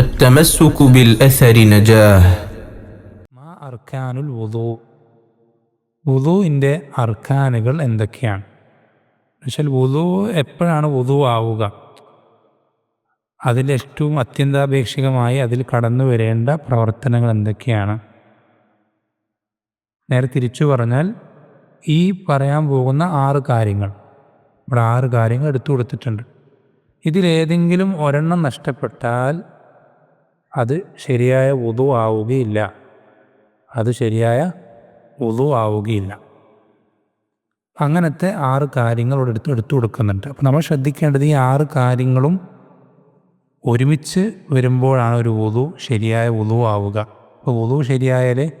التمسك بالأثر نجاه മാ അർക്കാനുൽ വുദു വുദുവിൻ്റെ അർക്കാനുകൾ എന്തൊക്കെയാണ് എന്നുവെച്ചാൽ വുദു എപ്പോഴാണ് വുദു ആവുക അതിൽ ഏറ്റവും അത്യന്താപേക്ഷികമായി അതിൽ കടന്നു വരേണ്ട പ്രവർത്തനങ്ങൾ എന്തൊക്കെയാണ് നേരെ തിരിച്ചു പറഞ്ഞാൽ ഈ പറയാൻ പോകുന്ന ആറ് കാര്യങ്ങൾ ഇവിടെ ആറ് കാര്യങ്ങൾ എടുത്തു കൊടുത്തിട്ടുണ്ട് ഇതിലേതെങ്കിലും ഒരെണ്ണം നഷ്ടപ്പെട്ടാൽ അത് ശരിയായ ഉതു ആവുകയില്ല. അത് ശരിയായ ഉതു ആവുകയില്ല. അങ്ങനത്തെ ആറ് കാര്യങ്ങൾ ഇവിടെ എടുത്ത് എടുത്തു കൊടുക്കുന്നുണ്ട്. അപ്പം നമ്മൾ ശ്രദ്ധിക്കേണ്ടത് ഈ ആറ് കാര്യങ്ങളും ഒരുമിച്ച് വരുമ്പോഴാണ് ഒരു ഉതു ശരിയായ ഉതു ആവുക. അപ്പോൾ ഉതു ശരിയായാലേ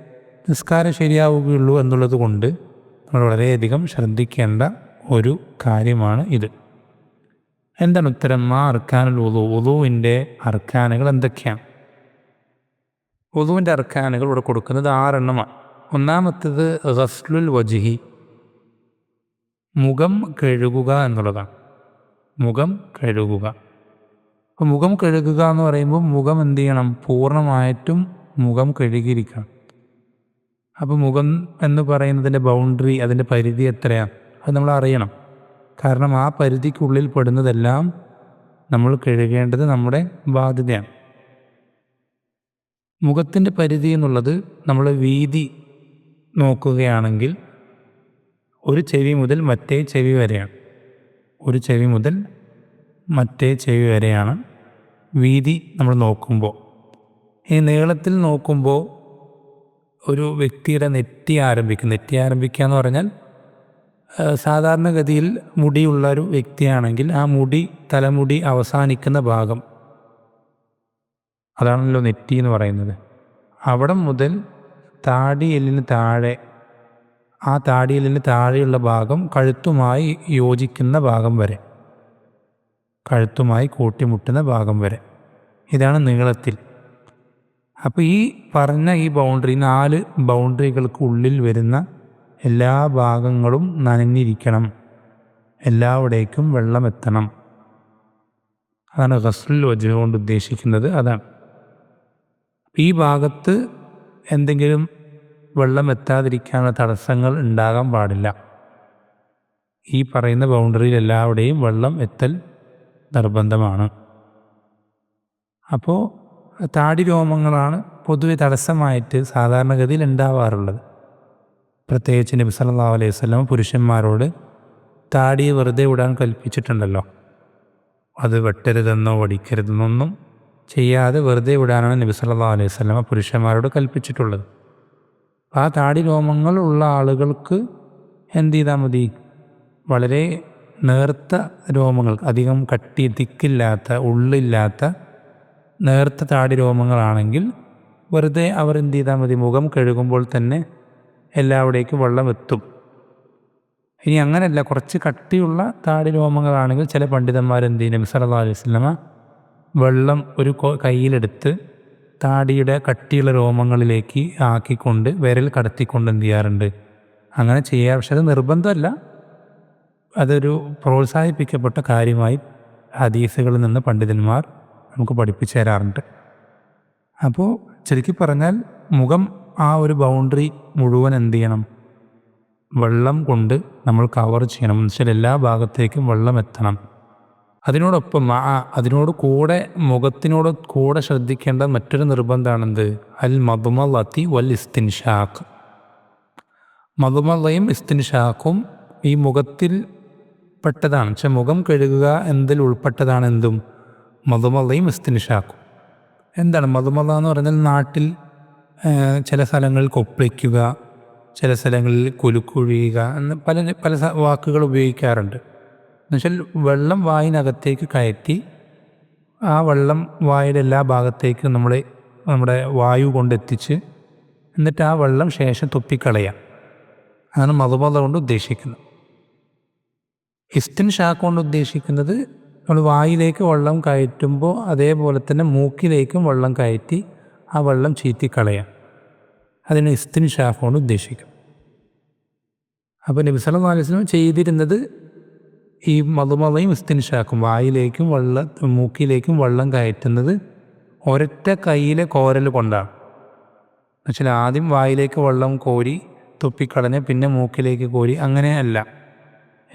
നിസ്കാരം ശരിയാവുകയുള്ളൂ എന്നുള്ളത് കൊണ്ട് നമ്മൾ വളരെയധികം ശ്രദ്ധിക്കേണ്ട ഒരു കാര്യമാണ് ഇത്. എന്താണ് ഉത്തരം? ആ അർക്കാനുൽ ഉതു ഉതുവിന്റെ അർക്കാനുകൾ എന്തൊക്കെയാണ്? ഉളുവിന്റെ അർക്കാനുകൾ ഇവിടെ കൊടുക്കുന്നത് ആറെണ്ണമാണ്. ഒന്നാമത്തേത് റസ്ലുൽ വജിഹി. മുഖം കഴുകുക എന്നുള്ളതാണ്. മുഖം കഴുകുക. അപ്പോൾ മുഖം കഴുകുക എന്ന് പറയുമ്പോൾ മുഖം എന്ത് ചെയ്യണം? പൂർണമായിട്ടും മുഖം കഴുകിയിരിക്കണം. അപ്പോൾ മുഖം എന്ന് പറയുന്നതിന്റെ ബൗണ്ടറി അതിന്റെ പരിധി എത്രയാണ്? അത് നമ്മൾ അറിയണം. കാരണം ആ പരിധിക്കുള്ളിൽ പെടുന്നതെല്ലാം നമ്മൾ കഴുകേണ്ടത് നമ്മുടെ ബാധ്യതയാണ്. മുഖത്തിന്റെ പരിധി എന്നുള്ളത് നമ്മൾ വീതി നോക്കുകയാണെങ്കിൽ ഒരു ചെവി മുതൽ മറ്റേ ചെവി വരെയാണ്. ഒരു ചെവി മുതൽ മറ്റേ ചെവി വരെയാണ് വീതി നമ്മൾ നോക്കുമ്പോൾ. ഈ നീളത്തിൽ നോക്കുമ്പോൾ ഒരു വ്യക്തിയുടെ നെറ്റി ആരംഭിക്കും നെറ്റി ആരംഭിക്കുക എന്ന് പറഞ്ഞാൽ സാധാരണഗതിയിൽ മുടിയുള്ള ഒരു വ്യക്തിയാണെങ്കിൽ ആ മുടി തലമുടി അവസാനിക്കുന്ന ഭാഗം അതാണല്ലോ നെറ്റി എന്ന് പറയുന്നത്. അവിടെ മുതൽ താടി എല്ലിന് താഴെ ആ താടി എല്ലിന് താഴെയുള്ള ഭാഗം കഴുത്തുമായി യോജിക്കുന്ന ഭാഗം വരെ കഴുത്തുമായി കൂട്ടിമുട്ടുന്ന ഭാഗം വരെ. ഇതാണ് നീളത്തിൽ. അപ്പോൾ ഈ പറഞ്ഞ ഈ ബൗണ്ടറി നാല് ബൗണ്ടറികൾക്കുള്ളിൽ വരുന്ന എല്ലാ ഭാഗങ്ങളും നനഞ്ഞിരിക്കണം. എല്ലാവിടേക്കും വെള്ളം എത്തണം അതാണ് ഗസ്ലുൽ വജ് കൊണ്ട് ഉദ്ദേശിക്കുന്നത്. അതാണ്. ഈ ഭാഗത്ത് എന്തെങ്കിലും വെള്ളം എത്താതിരിക്കാനുള്ള തടസ്സങ്ങൾ ഉണ്ടാകാൻ പാടില്ല. ഈ പറയുന്ന ബൗണ്ടറിയിൽ എല്ലാവിടെയും വെള്ളം എത്തൽ നിർബന്ധമാണ്. അപ്പോൾ താടി രോമങ്ങളാണ് പൊതുവെ തടസ്സമായിട്ട് സാധാരണഗതിയിൽ ഉണ്ടാവാറുള്ളത്. പ്രത്യേകിച്ച് നബി സല്ലാ അലൈഹി വസല്ലം പുരുഷന്മാരോട് താടിയെ വെറുതെ വിടാൻ കൽപ്പിച്ചിട്ടുണ്ടല്ലോ. അത് വെട്ടരുതെന്നോ വടിക്കരുതെന്നൊന്നും ചെയ്യാതെ വെറുതെ വിടാനാണ് നബി സല്ലാ അലൈഹി വസല്ലമ പുരുഷന്മാരോട് കൽപ്പിച്ചിട്ടുള്ളത്. ആ താടി രോമങ്ങൾ ഉള്ള ആളുകൾക്ക് എന്ത് ചെയ്താൽ മതി? വളരെ നേർത്ത രോമങ്ങൾ അധികം കട്ടി തിക്കില്ലാത്ത ഉള്ളില്ലാത്ത നേർത്ത താടി രോമങ്ങളാണെങ്കിൽ വെറുതെ അവർ എന്ത് ചെയ്താൽ മതി? മുഖം കഴുകുമ്പോൾ തന്നെ എല്ലാവിടേക്കും വെള്ളം എത്തും. ഇനി അങ്ങനെയല്ല കുറച്ച് കട്ടിയുള്ള താടി രോമങ്ങളാണെങ്കിൽ ചില പണ്ഡിതന്മാർ എന്ത് ചെയ്യും? നബി സല്ലല്ലാഹു അലൈഹി വസല്ലമ വെള്ളം ഒരു കയ്യിലെടുത്ത് താടിയുടെ കട്ടിയുള്ള രോമങ്ങളിലേക്ക് ആക്കിക്കൊണ്ട് വിരൽ കടത്തിക്കൊണ്ട് എന്ത് ചെയ്യാറുണ്ട്? അങ്ങനെ ചെയ്യാം. പക്ഷെ അത് നിർബന്ധമല്ല. അതൊരു പ്രോത്സാഹിപ്പിക്കപ്പെട്ട കാര്യമായി ഹദീസുകളിൽ നിന്ന് പണ്ഡിതന്മാർ നമുക്ക് പഠിപ്പിച്ചു തരാറുണ്ട്. അപ്പോൾ ശരിക്കും പറഞ്ഞാൽ മുഖം ആ ഒരു ബൗണ്ടറി മുഴുവൻ എന്ത് ചെയ്യണം? വെള്ളം കൊണ്ട് നമ്മൾ കവർ ചെയ്യണം. എന്നുവെച്ചാൽ എല്ലാ ഭാഗത്തേക്കും വെള്ളം എത്തണം. അതിനോടൊപ്പം ആ അതിനോട് കൂടെ മുഖത്തിനോട് കൂടെ ശ്രദ്ധിക്കേണ്ട മറ്റൊരു നിർബന്ധമാണെന്ത്? അൽ മധുമലത്തി വൽ ഇസ്തിൻഷാഖ്. മധുമലയും ഇസ്തിൻഷാഖും ഈ മുഖത്തിൽ പെട്ടതാണ്. പക്ഷെ മുഖം കഴുകുക എന്നതിൽ ഉൾപ്പെട്ടതാണ് എന്തും? മധുമലയും ഇസ്തിൻഷാഖും. എന്താണ്? മധുമല എന്ന് പറഞ്ഞാൽ നാട്ടിൽ ചില സ്ഥലങ്ങളിൽ കൊപ്പിക്കുക ചില സ്ഥലങ്ങളിൽ കുലുക്കുഴിയുക എന്ന് പല പല വാക്കുകൾ ഉപയോഗിക്കാറുണ്ട്. എന്നുവെച്ചാൽ വെള്ളം വായിനകത്തേക്ക് കയറ്റി ആ വെള്ളം വായുടെ എല്ലാ ഭാഗത്തേക്കും നമ്മൾ നമ്മുടെ വായു കൊണ്ടെത്തിച്ച് എന്നിട്ട് ആ വെള്ളം ശേഷം തുപ്പിക്കളയാം. അതാണ് മധുമത കൊണ്ട് ഉദ്ദേശിക്കുന്നത്. ഇസ്റ്റിൻ ഷാക്ക് കൊണ്ട് ഉദ്ദേശിക്കുന്നത് നമ്മൾ വായിലേക്ക് വെള്ളം കയറ്റുമ്പോൾ അതേപോലെ തന്നെ മൂക്കിലേക്കും വെള്ളം കയറ്റി ആ വെള്ളം ചീറ്റിക്കളയാം. അതിന് ഇസ്തിൻ ഷാഫ് കൊണ്ട് ഉദ്ദേശിക്കും. അപ്പോൾ നബി സല്ലല്ലാഹു അലൈഹി വസല്ലം ചെയ്തിരുന്നത് ഈ മധുമതയും ഇസ്തിൻഷാക്കും വായിലേക്കും വെള്ള മൂക്കിലേക്കും വെള്ളം കയറ്റുന്നത് ഒരൊറ്റ കയ്യിലെ കോരൽ കൊണ്ടാണ്. എന്നുവെച്ചാൽ ആദ്യം വായിലേക്ക് വെള്ളം കോരി തുപ്പിക്കളഞ്ഞ് പിന്നെ മൂക്കിലേക്ക് കോരി അങ്ങനെയല്ല.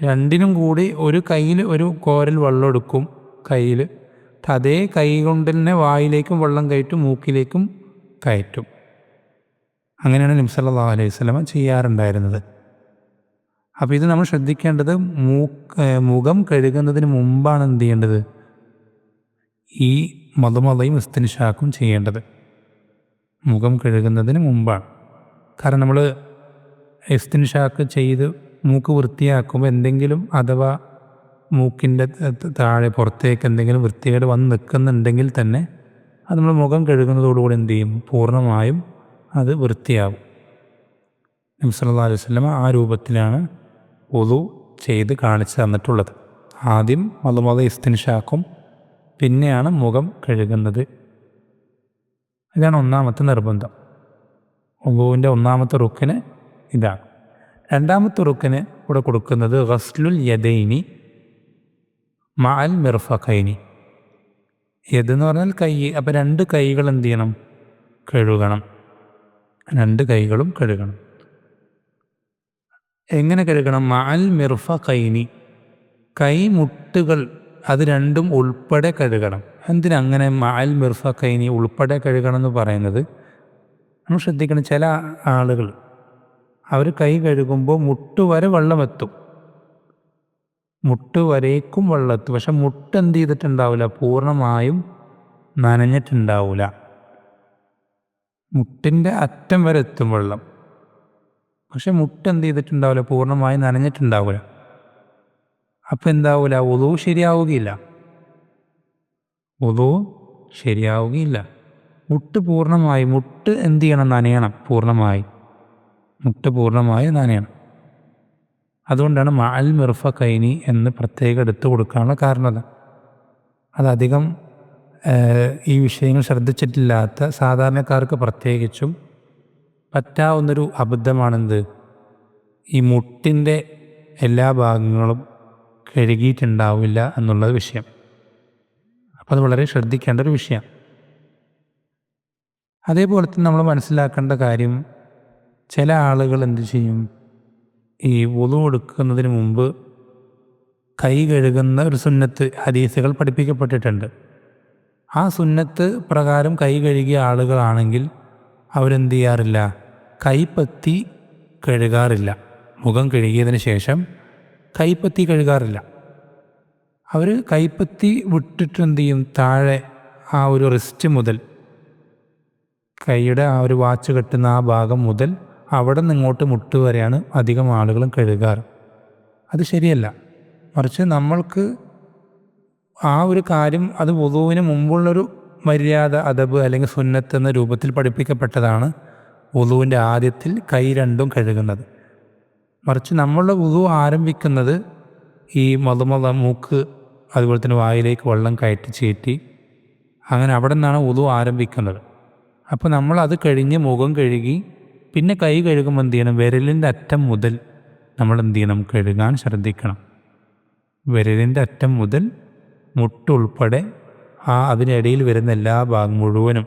രണ്ടിനും കൂടി ഒരു കയ്യിൽ ഒരു കോരൽ വെള്ളം എടുക്കും കയ്യിൽ അതേ കൈ കൊണ്ട് തന്നെ വായിലേക്കും വെള്ളം കയറ്റും മൂക്കിലേക്കും കയറ്റും. അങ്ങനെയാണ് നിംസല്ലാ അലൈഹി സ്വലമ ചെയ്യാറുണ്ടായിരുന്നത്. അപ്പോൾ ഇത് നമ്മൾ ശ്രദ്ധിക്കേണ്ടത് മൂ മുഖം കഴുകുന്നതിന് മുമ്പാണ് എന്ത് ചെയ്യേണ്ടത്? ഈ മതമതയും ഇസ്തിനിഷാക്കും ചെയ്യേണ്ടത്. മുഖം കഴുകുന്നതിന് മുമ്പാണ്. കാരണം നമ്മൾ ഇസ്തിനിഷാക്ക് ചെയ്ത് മൂക്ക് വൃത്തിയാക്കുമ്പോൾ എന്തെങ്കിലും അഥവാ മൂക്കിന്റെ താഴെ പുറത്തേക്ക് എന്തെങ്കിലും വൃത്തികേട് വന്ന് നിൽക്കുന്നുണ്ടെങ്കിൽ തന്നെ അത് നമ്മൾ മുഖം കഴുകുന്നതോടുകൂടി എന്ത് ചെയ്യും? പൂർണമായും അത് വൃത്തിയാവും. നബ്സല്ലാ അലൈഹി സ്വലമ ആ രൂപത്തിലാണ് ഒതു ചെയ്ത് കാണിച്ചു തന്നിട്ടുള്ളത്. ആദ്യം മതമത ഇസ്തിനിഷാക്കും പിന്നെയാണ് മുഖം കഴുകുന്നത്. ഇതാണ് ഒന്നാമത്തെ നിർബന്ധം. ഒബുവിന്റെ ഒന്നാമത്തെ റുക്കിന് ഇതാണ്. രണ്ടാമത്തെ റുക്കിന് ഇവിടെ കൊടുക്കുന്നത് ഗസ്ലുൽ യദൈനി മാൽ മിർഫഖൈനി. യദ് എന്ന് പറഞ്ഞാൽ കൈ. അപ്പോൾ രണ്ട് കൈകൾ എന്ത് ചെയ്യണം? കഴുകണം. രണ്ട് കൈകളും കഴുകണം. എങ്ങനെ കഴുകണം മാൽ മിർഫ കൈനി കൈമുട്ടുകൾ അത് രണ്ടും ഉൾപ്പെടെ കഴുകണം. എന്തിനങ്ങനെ മാൽ മിർഫ കൈനി ഉൾപ്പെടെ കഴുകണം എന്ന് പറയുന്നത്? നമ്മൾ ശ്രദ്ധിക്കണം ചില ആളുകൾ അവർ കൈ കഴുകുമ്പോൾ മുട്ട് വരെ വെള്ളമെത്തും. മുട്ട് വരേക്കും വെള്ളമെത്തും. പക്ഷെ മുട്ട് എന്ത് ചെയ്തിട്ടുണ്ടാവില്ല പൂർണമായും നനഞ്ഞിട്ടുണ്ടാവില്ല മുട്ടിന്റെ അറ്റം വരെ എത്തും വെള്ളം. പക്ഷെ മുട്ട് എന്ത് ചെയ്തിട്ടുണ്ടാവില്ല പൂർണമായും നനഞ്ഞിട്ടുണ്ടാവില്ല. അപ്പം എന്താവില്ല ഉദു ശരിയാവുകയില്ല. ഉദു ശരിയാവുകയില്ല. മുട്ട് പൂർണമായി മുട്ട് എന്ത് ചെയ്യണം? നനയണം പൂർണമായി. മുട്ട് പൂർണമായി നനയണം. അതുകൊണ്ടാണ് മാൽ മിർഫ കൈനി എന്ന് പ്രത്യേകം എടുത്ത് കൊടുക്കാനുള്ള കാരണം അതധികം ഈ വിഷയങ്ങൾ ശ്രദ്ധിച്ചിട്ടില്ലാത്ത സാധാരണക്കാർക്ക് പ്രത്യേകിച്ചും പറ്റാവുന്നൊരു അബദ്ധമാണെന്ത്? ഈ മുട്ടിന്റെ എല്ലാ ഭാഗങ്ങളും കഴുകിയിട്ടുണ്ടാവില്ല എന്നുള്ളത് വിഷയം. അപ്പോൾ അത് വളരെ ശ്രദ്ധിക്കേണ്ട ഒരു വിഷയം. അതേപോലെ തന്നെ നമ്മൾ മനസ്സിലാക്കേണ്ട കാര്യം ചില ആളുകൾ എന്ത് ചെയ്യും? ഈ വുളു എടുക്കുന്നതിന് മുമ്പ് കൈ കഴുകുന്ന ഒരു സുന്നത്ത് ഹദീസുകൾ പഠിപ്പിക്കപ്പെട്ടിട്ടുണ്ട്. ആ സുന്നത്ത് പ്രകാരം കൈ കഴുകിയ ആളുകളാണെങ്കിൽ അവരെന്ത് ചെയ്യാറില്ല? കൈപ്പത്തി കഴുകാറില്ല. മുഖം കഴുകിയതിന് ശേഷം കൈപ്പത്തി കഴുകാറില്ല. അവർ കൈപ്പത്തി വിട്ടിട്ട് എന്ത് ചെയ്യും താഴെ ആ ഒരു റിസ്റ്റ് മുതൽ കൈയുടെ ആ ഒരു വാച്ച് കെട്ടുന്ന ആ ഭാഗം മുതൽ അവിടെ നിന്ന് ഇങ്ങോട്ട് മുട്ട് വരെയാണ് അധികം ആളുകളും കഴുകാറ്. അത് ശരിയല്ല. മറിച്ച് നമ്മൾക്ക് ആ ഒരു കാര്യം അത് വധുവിന് മുമ്പുള്ളൊരു മര്യാദ അദബ് അല്ലെങ്കിൽ സുന്നത്ത് എന്ന രൂപത്തിൽ പഠിപ്പിക്കപ്പെട്ടതാണ്. വധുവിന്റെ ആദ്യത്തിൽ കൈ രണ്ടും കഴുകുന്നത്. മറിച്ച് നമ്മളുടെ വുതു ആരംഭിക്കുന്നത് ഈ മതുമത മൂക്ക് അതുപോലെ തന്നെ വായിലേക്ക് വെള്ളം കയറ്റി ചീറ്റി അങ്ങനെ അവിടെ നിന്നാണ് വുതു ആരംഭിക്കുന്നത്. അപ്പോൾ നമ്മൾ അത് കഴിഞ്ഞ് മുഖം കഴുകി പിന്നെ കൈ കഴുകുമ്പോൾ എന്ത് ചെയ്യണം? വിരലിന്റെ അറ്റം മുതൽ നമ്മൾ എന്ത് ചെയ്യണം? കഴുകാൻ ശ്രദ്ധിക്കണം. വിരലിന്റെ അറ്റം മുതൽ മുട്ടുൾപ്പെടെ ആ അതിനിടയിൽ വരുന്ന എല്ലാ ഭാഗം മുഴുവനും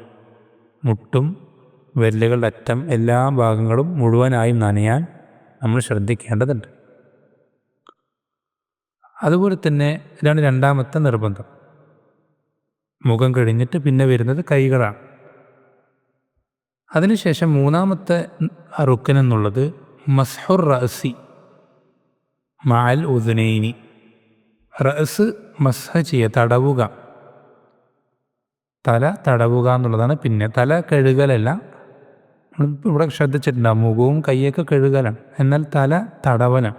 മുട്ടും വിരലുകളുടെ അറ്റം എല്ലാ ഭാഗങ്ങളും മുഴുവനായും നനയാൻ നമ്മൾ ശ്രദ്ധിക്കേണ്ടതുണ്ട്. അതുപോലെ തന്നെ ഇതാണ് രണ്ടാമത്തെ നിർബന്ധം. മുഖം കഴിഞ്ഞിട്ട് പിന്നെ വരുന്നത് കൈകളാണ്. അതിനുശേഷം മൂന്നാമത്തെ റുക്കൻ എന്നുള്ളത് മസ്ഹുർ റഅസി മാൽ ഉദനൈനി. റഅസ് മസ്ഹ ചെയ്യ തടവുക. തല തടവുക എന്നുള്ളതാണ് പിന്നെ തല കഴുകലല്ല ഇവിടെ ശ്രദ്ധിച്ചിട്ടുണ്ടാവും മുഖവും കൈയൊക്കെ കഴുകലാണ്. എന്നാൽ തല തടവലാണ്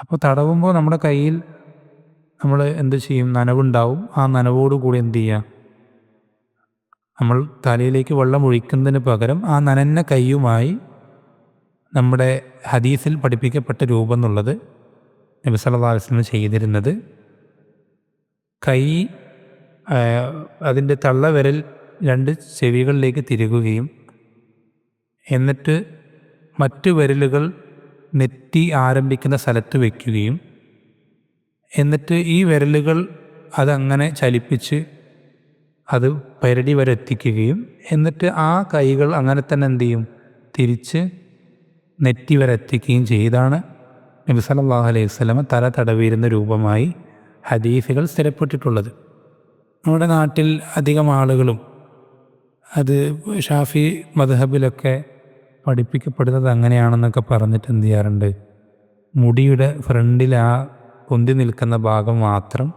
അപ്പോൾ തടവുമ്പോൾ നമ്മുടെ കയ്യിൽ നമ്മൾ എന്ത് ചെയ്യും? നനവുണ്ടാവും. ആ നനവോട് കൂടി എന്ത് ചെയ്യുക? നമ്മൾ തലയിലേക്ക് വെള്ളം ഒഴിക്കുന്നതിന് പകരം ആ നനഞ്ഞ കൈയുമായി നമ്മുടെ ഹദീസിൽ പഠിപ്പിക്കപ്പെട്ട രൂപം എന്നുള്ളത് നബി ചെയ്തിരുന്നത്. കൈ അതിന്റെ തള്ളവിരൽ രണ്ട് ചെവികളിലേക്ക് തിരുകുകയും എന്നിട്ട് മറ്റു വിരലുകൾ നെറ്റി ആരംഭിക്കുന്ന സ്ഥലത്ത് വയ്ക്കുകയും. എന്നിട്ട് ഈ വിരലുകൾ അതങ്ങനെ ചലിപ്പിച്ച് അത് പരടി വരെ എത്തിക്കുകയും. എന്നിട്ട് ആ കൈകൾ അങ്ങനെ തന്നെ എന്ത് ചെയ്യും? തിരിച്ച് നെറ്റി വരെ എത്തിക്കുകയും ചെയ്താണ് നബി സല്ലല്ലാഹു അലൈഹി വസല്ലമ തല തടവിയിരുന്ന രൂപമായി ഹദീഫുകൾ സ്ഥിരപ്പെട്ടിട്ടുള്ളത്. നമ്മുടെ നാട്ടിൽ അധികം ആളുകളും അത് ഷാഫി മദ്ഹബിലൊക്കെ പഠിപ്പിക്കപ്പെടുന്നത് അങ്ങനെയാണെന്നൊക്കെ പറഞ്ഞിട്ട് എന്ത് ചെയ്യാറുണ്ട്? മുടിയുടെ ഫ്രണ്ടിൽ ആ പൊന്തി നിൽക്കുന്ന ഭാഗം മാത്രം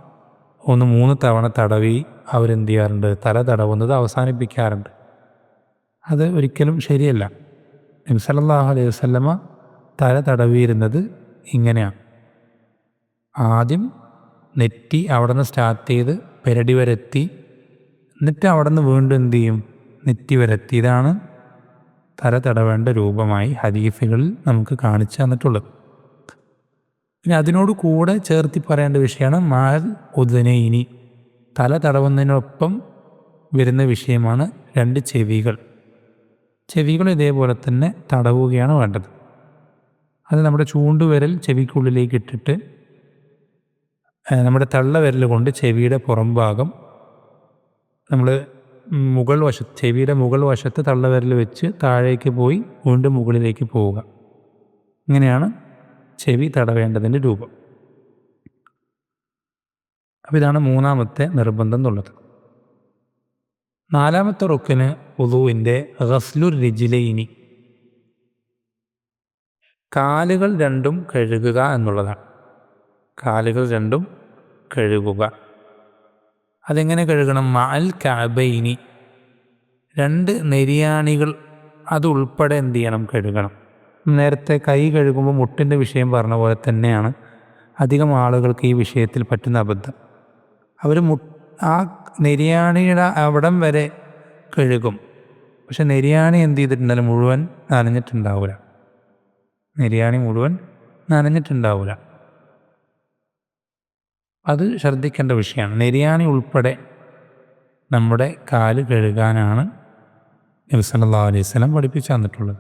ഒന്ന് മൂന്ന് തവണ തടവി അവരെന്ത് ചെയ്യാറുണ്ട്? തല തടവുന്നത് അവസാനിപ്പിക്കാറുണ്ട്. അത് ഒരിക്കലും ശരിയല്ല. നബി സല്ലല്ലാഹു അലൈഹി വസല്ലമ തല തടവിയിരുന്നത് ഇങ്ങനെയാണ്. ആദ്യം നെറ്റി അവിടെ നിന്ന് സ്റ്റാർട്ട് ചെയ്ത് പെരടി വരെ എത്തി. എന്നിട്ട് അവിടെ നിന്ന് വീണ്ടും എന്ത് ചെയ്യും? നെറ്റി വരെ എത്തി ഇതാണ് തല തടവേണ്ട രൂപമായി ഹരീഫുകളിൽ നമുക്ക് കാണിച്ചു തന്നിട്ടുള്ളത്. പിന്നെ അതിനോട് കൂടെ ചേർത്തി പറയേണ്ട വിഷയമാണ് മാൽ ഉദനയിനി തല തടവുന്നതിനൊപ്പം വരുന്ന വിഷയമാണ് രണ്ട് ചെവികൾ. ചെവികൾ ഇതേപോലെ തന്നെ തടവുകയാണ് വേണ്ടത്. അത് നമ്മുടെ ചൂണ്ടുവിരൽ ചെവിക്കുള്ളിലേക്ക് ഇട്ടിട്ട് നമ്മുടെ നമ്മുടെ തള്ളവിരൽ കൊണ്ട് ചെവിയുടെ പുറംഭാഗം നമ്മൾ മുകൾ വശത്ത് ചെവിയുടെ മുകൾ വശത്ത് തള്ളവിരൽ വെച്ച് താഴേക്ക് പോയി വീണ്ടും മുകളിലേക്ക് പോവുക. ഇങ്ങനെയാണ് ചെവി തടവേണ്ടതിന്റെ രൂപം. അപ്പോൾ ഇതാണ് മൂന്നാമത്തെ നിർബന്ധം എന്നുള്ളത്. നാലാമത്തെ റുക്കിന് ഉദുവിന്റെ ഗസ്ലുർ റിജിലൈനി. കാലുകൾ രണ്ടും കഴുകുക എന്നുള്ളതാണ്. കാലുകൾ രണ്ടും കഴുകുക. അതെങ്ങനെ കഴുകണം? മഅൽ കാബൈനി രണ്ട് നെരിയാണികൾ അത് ഉൾപ്പെടെ എന്ത് ചെയ്യണം? കഴുകണം. നേരത്തെ കൈ കഴുകുമ്പോൾ മുട്ടിന്റെ വിഷയം പറഞ്ഞ പോലെ തന്നെയാണ് അധികം ആളുകൾക്ക് ഈ വിഷയത്തിൽ പറ്റുന്ന അബദ്ധം. അവർ മു ആ നെരിയാണിയുടെ അവിടം വരെ കഴുകും. പക്ഷെ നെരിയാണി എന്ത് ചെയ്തിട്ടുണ്ടാലും മുഴുവൻ നനഞ്ഞിട്ടുണ്ടാവില്ല. നെരിയാണി മുഴുവൻ നനഞ്ഞിട്ടുണ്ടാവില്ല. അത് ശ്രദ്ധിക്കേണ്ട വിഷയമാണ്. നെരിയാണി ഉൾപ്പെടെ നമ്മുടെ കാൽ കഴുകാനാണ് നബി സല്ലാ അലൈഹി സ്വലം പഠിപ്പിച്ചു തന്നിട്ടുള്ളത്.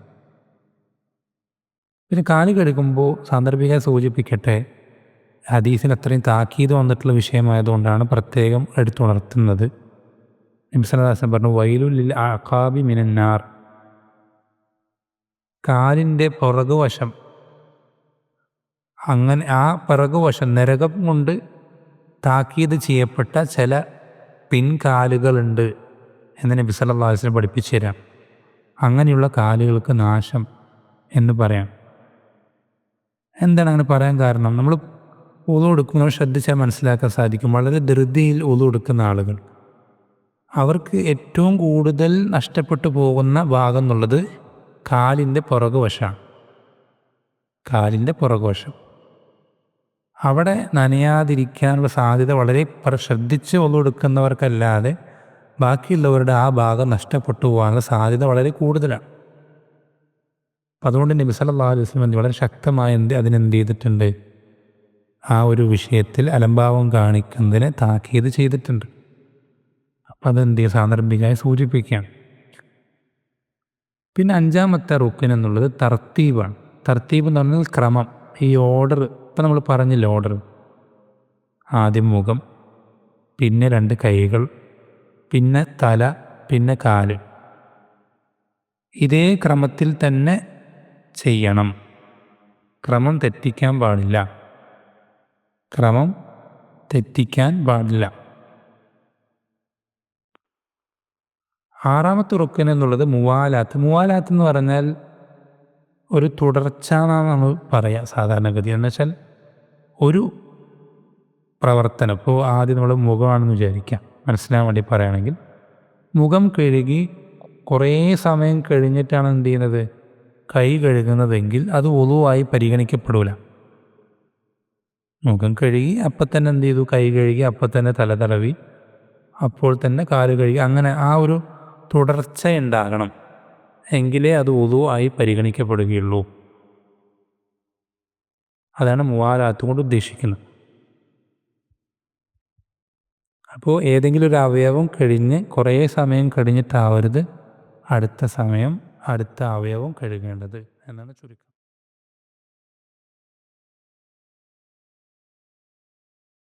പിന്നെ കാൽ കഴുകുമ്പോൾ സാന്ദർഭിക സൂചിപ്പിക്കട്ടെ ഹദീസിൽ അത്രയും താക്കീത് വന്നിട്ടുള്ള വിഷയമായതുകൊണ്ടാണ് പ്രത്യേകം എടുത്തുണർത്തുന്നത്. വസല്ലം പറഞ്ഞു വൈലുലിൽ അഖാബി മിനന്നാർ കാലിന്റെ പുറകുവശം അങ്ങനെ ആ പിറകുവശം നരകം കൊണ്ട് താക്കീത് ചെയ്യപ്പെട്ട ചില പിൻകാലുകളുണ്ട് എന്ന് നബി സല്ലാസ്ലിനെ പഠിപ്പിച്ചു തരാം. അങ്ങനെയുള്ള കാലുകൾക്ക് നാശം എന്ന് പറയാം. എന്താണ് അങ്ങനെ പറയാൻ കാരണം? നമ്മൾ ഉളു എടുക്കുമ്പോൾ ശ്രദ്ധിച്ചാൽ മനസ്സിലാക്കാൻ സാധിക്കും. വളരെ ധൃതിയിൽ ഉളു കൊടുക്കുന്ന ആളുകൾ. അവർക്ക് ഏറ്റവും കൂടുതൽ നഷ്ടപ്പെട്ടു പോകുന്ന ഭാഗം എന്നുള്ളത് കാലിന്റെ പുറകുവശമാണ്. കാലിന്റെ പുറകുവശം. അവിടെ നനയാതിരിക്കാനുള്ള സാധ്യത വളരെ ശ്രദ്ധിച്ച് ഒന്നെടുക്കുന്നവർക്കല്ലാതെ ബാക്കിയുള്ളവരുടെ ആ ഭാഗം നഷ്ടപ്പെട്ടു പോകാനുള്ള സാധ്യത വളരെ കൂടുതലാണ്. അപ്പം അതുകൊണ്ട് നബി അലൈഹി വസല്ലം വളരെ ശക്തമായ എന്ത് അതിനെന്ത് ചെയ്തിട്ടുണ്ട്? ആ ഒരു വിഷയത്തിൽ അലംഭാവം കാണിക്കുന്നതിനെ താക്കീത് ചെയ്തിട്ടുണ്ട്. അപ്പം അതെന്ത് സാന്ദർഭികമായി സൂചിപ്പിക്കുകയാണ്. പിന്നെ അഞ്ചാമത്തെ റുക്കിൻ എന്നുള്ളത് തർത്തീബാണ്. തർത്തീബ് എന്ന് പറഞ്ഞാൽ ക്രമം. ഈ ഓർഡർ ഇപ്പം നമ്മൾ പറഞ്ഞില്ല ഓർഡർ ആദ്യം മുഖം പിന്നെ രണ്ട് കൈകൾ പിന്നെ തല പിന്നെ കാൽ. ഇതേ ക്രമത്തിൽ തന്നെ ചെയ്യണം. ക്രമം തെറ്റിക്കാൻ പാടില്ല. ക്രമം തെറ്റിക്കാൻ പാടില്ല. ആറാമത്തെ റുക്കൻ എന്നുള്ളത് മുവാലാത്ത്. മുവാലാത്ത് എന്ന് പറഞ്ഞാൽ ഒരു തുടർച്ച എന്നാണ് നമ്മൾ പറയുക സാധാരണഗതി. എന്ന് വെച്ചാൽ ഒരു പ്രവർത്തനം ഇപ്പോൾ ആദ്യം നമ്മൾ മുഖമാണെന്ന് വിചാരിക്കാം. മനസ്സിലാൻ വേണ്ടി പറയുകയാണെങ്കിൽ മുഖം കഴുകി കുറേ സമയം കഴിഞ്ഞിട്ടാണ് എന്ത് ചെയ്യുന്നത്? കൈ കഴുകുന്നതെങ്കിൽ അത് ഒതുവായി പരിഗണിക്കപ്പെടില്ല മുഖം കഴുകി അപ്പം തന്നെ എന്ത് ചെയ്തു? കൈ കഴുകി അപ്പം തന്നെ തല തടവി അപ്പോൾ തന്നെ കാൽ കഴുകി. അങ്ങനെ ആ ഒരു തുടർച്ച ഉണ്ടാകണം. എങ്കിലേ അത് ഒതുവായി പരിഗണിക്കപ്പെടുകയുള്ളൂ. അതാണ് മുവാലാത്ത് കൊണ്ട് ഉദ്ദേശിക്കുന്നത്. അപ്പോൾ ഏതെങ്കിലും ഒരു അവയവം കഴിഞ്ഞ് കുറേ സമയം കഴിഞ്ഞിട്ടാവരുത്. അടുത്ത സമയം അടുത്ത അവയവം കഴുകേണ്ടത് എന്നാണ് ചുരുക്കം.